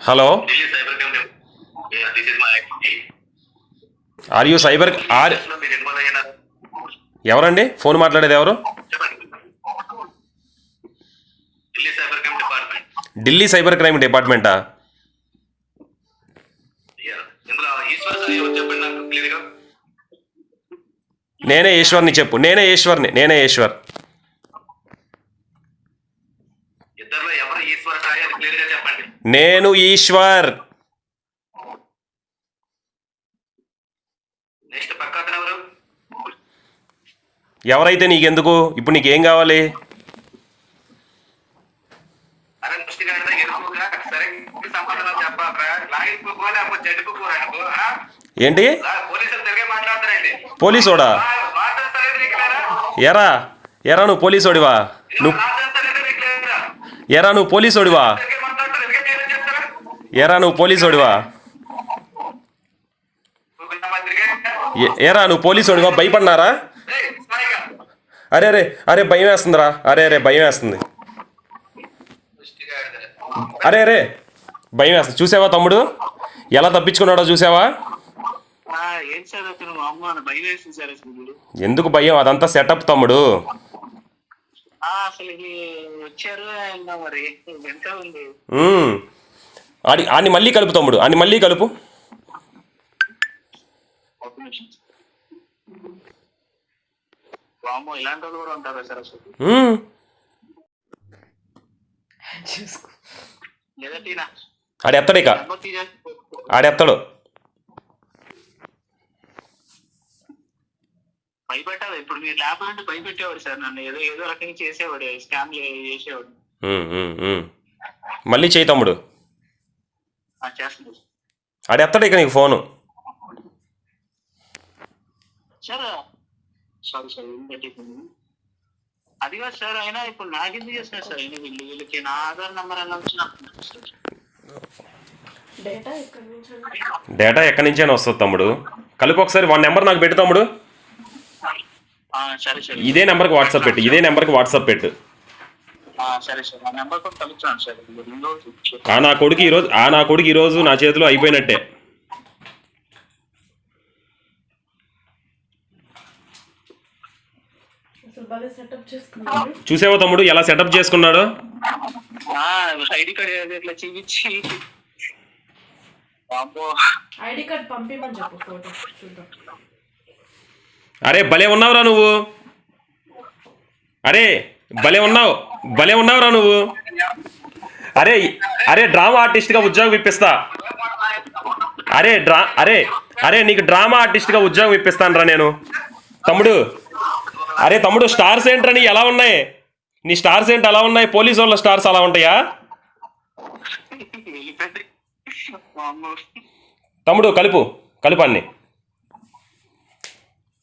Hello. Are you cyber or ఎవరండి? Phone మాట్లాడేది ఎవరు? ఢిల్లీ సైబర్ క్రైమ్ డిపార్ట్మెంట్ నేనే ఈశ్వర్ని చెప్పు. నేనే ఈశ్వర్ని. నేనే ఈశ్వర్. ఇద్దరులో ఎవరు ఈశ్వర్ క్లియర్గా చెప్పండి. నేను ఈశ్వర్. నెక్స్ట్ పక్క అతను ఎవరు? ఎవరైతే నీకెందుకు? ఇప్పుడు నీకేం కావాలి? ఏంటి? పోలీసోడా? ఎరా ఎరా నువ్వు పోలీసోడివా? నువ్వు ఎరా నువ్వు పోలీసోడివా? చేయలేదు చెప్తారా ఎరా నువ్వు పోలీసోడివా? ఎ- ఎరా నువ్వు పోలీసోడివా? భయపడినారా. అరే అరే అరే భయం వేస్తుందిరా. అరే అరే భయం వేస్తుంది. అరే అరే భయం వేస్తుంది. చూసావా తమ్ముడు? ఎలా తప్పించుకున్నాడో చూసావా? ఎందుకు భయం? అదంతా సెటప్ తమ్ముడు. వచ్చారు ఆయన మరి. ఎంత ఉంది? మ్మ్. ఆడి ఆడిని మళ్ళీ కలుపు తమ్ముడు. ఆడిని మళ్ళీ కలుపు. ఒక నిమిషం వామ్మో ఇలాంటి వాళ్ళు కూడా ఉంటారా సార్ అసలు మ్మ్. లేదా టీనా ఆడు ఎత్తడు ఇక నెంబర్ తీసేసి ఆడెత్తడు భయపెట్టాలి. ఇప్పుడు మీరు ల్యాబ్ అంటే భయపెట్టేవాడు సార్ నన్ను. ఏదో ఏదో రకంగా చేసేవాడు స్కామ్ చేసేవాడు. మళ్ళీ చేయి తమ్ముడు. ఆ, చేస్తుంది ఆడెత్తడు ఇక నీకు ఫోను. సార్ సారీ సార్ అది కాదు సార్ అయినా ఇప్పుడు నాకెందుకు చేస్తున్నారు సార్? అయినా వీళ్ళు వీళ్ళకి నా ఆధార్ నెంబర్ ఎలా వచ్చిన డేటా ఎక్కడి నుంచి వస్తుంది తమ్ముడు. కలుపు ఒకసారి వన్ నెంబర్ నాకు పెట్టు తమ్ముడు. సరే సార్. ఇదే నెంబర్కి వాట్సాప్ పెట్టు ఇదే నెంబర్కి వాట్సాప్ పెట్టు. ఆ, సరే సార్. ఆ నెంబర్ కూడా కలుపుతాను సార్. ఇది రెండో రోజు. ఆ నా కొడుకు ఈరోజు ఆ నా కొడుకు ఈరోజు నా చేతిలో అయిపోయినట్టే. చూసావా తమ్ముడు ఎలా సెటప్ చేసుకున్నాడు? ఆ, ఐడి కార్డ్ ఇట్లా చూపించి. అబ్బో ఐడి కార్డ్ పంపిమని చెప్పు ఫోటో చూద్దాం. అరే భలే ఉన్నావురా నువ్వు. అరే భలే ఉన్నావు భలే ఉన్నావురా నువ్వు. అరే అరే డ్రామా ఆర్టిస్ట్గా ఉద్యోగం ఇప్పిస్తా. అరే డ్రా అరే అరే నీకు డ్రామా ఆర్టిస్ట్గా ఉద్యోగం ఇప్పిస్తాను రా నేను. తమ్ముడు అరే తమ్ముడు స్టార్స్ ఏంట్రా నీ? ఎలా ఉన్నాయి? నీ స్టార్స్ ఏంటి? అలా ఉన్నాయి? పోలీస్ వాళ్ళ స్టార్స్ అలా ఉంటాయా? తమ్ముడు కలుపు కలుపు అన్ని సరే మొత్తం సెటప్ చేశారు వాళ్ళంతా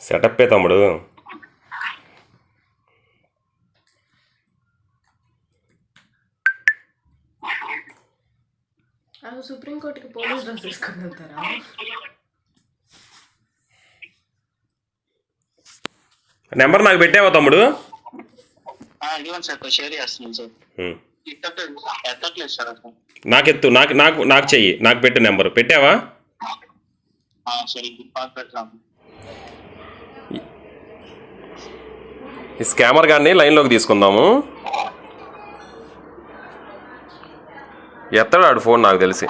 సెటప్పే తమ్ముడు. సుప్రీంకోర్టుకి పోలీస్ డ్రెస్ తీసుకుని వెళ్తారా నెంబర్ నాకు పెట్టావా తమ్ముడు? ఇదిగోండి సార్ షేర్ చేస్తున్నాను సార్. ఎత్తట్లేదు సార్ అసలు. నాకెత్తు నాకు నాకు నాకు చెయ్యి నాకు పెట్టు నెంబర్. పెట్టావా? ఈ స్కామర్ గారిని లైన్లోకి తీసుకుందాము. ఎత్తాడు ఆడు ఫోన్ నాకు తెలిసి.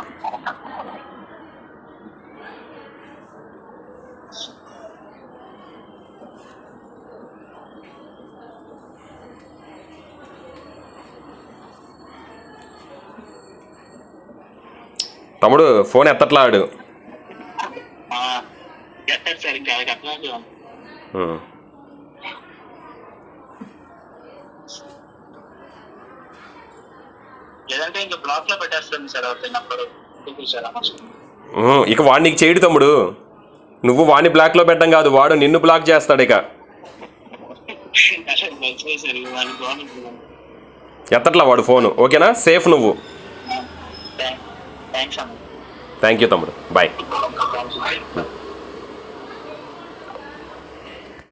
సార్ అనవసరం. ఉం, ఇక వాడు నీకు చేయడు తమ్ముడు. నువ్వు వాడిని బ్లాక్లో పెట్టడం కాదు వాడు నిన్ను బ్లాక్ చేస్తాడు ఇక. ఎత్తట్లా వాడు ఫోను ఓకేనా? సేఫ్ నువ్వు. థ్యాంక్ యూ తమ్ముడు. బాయ్.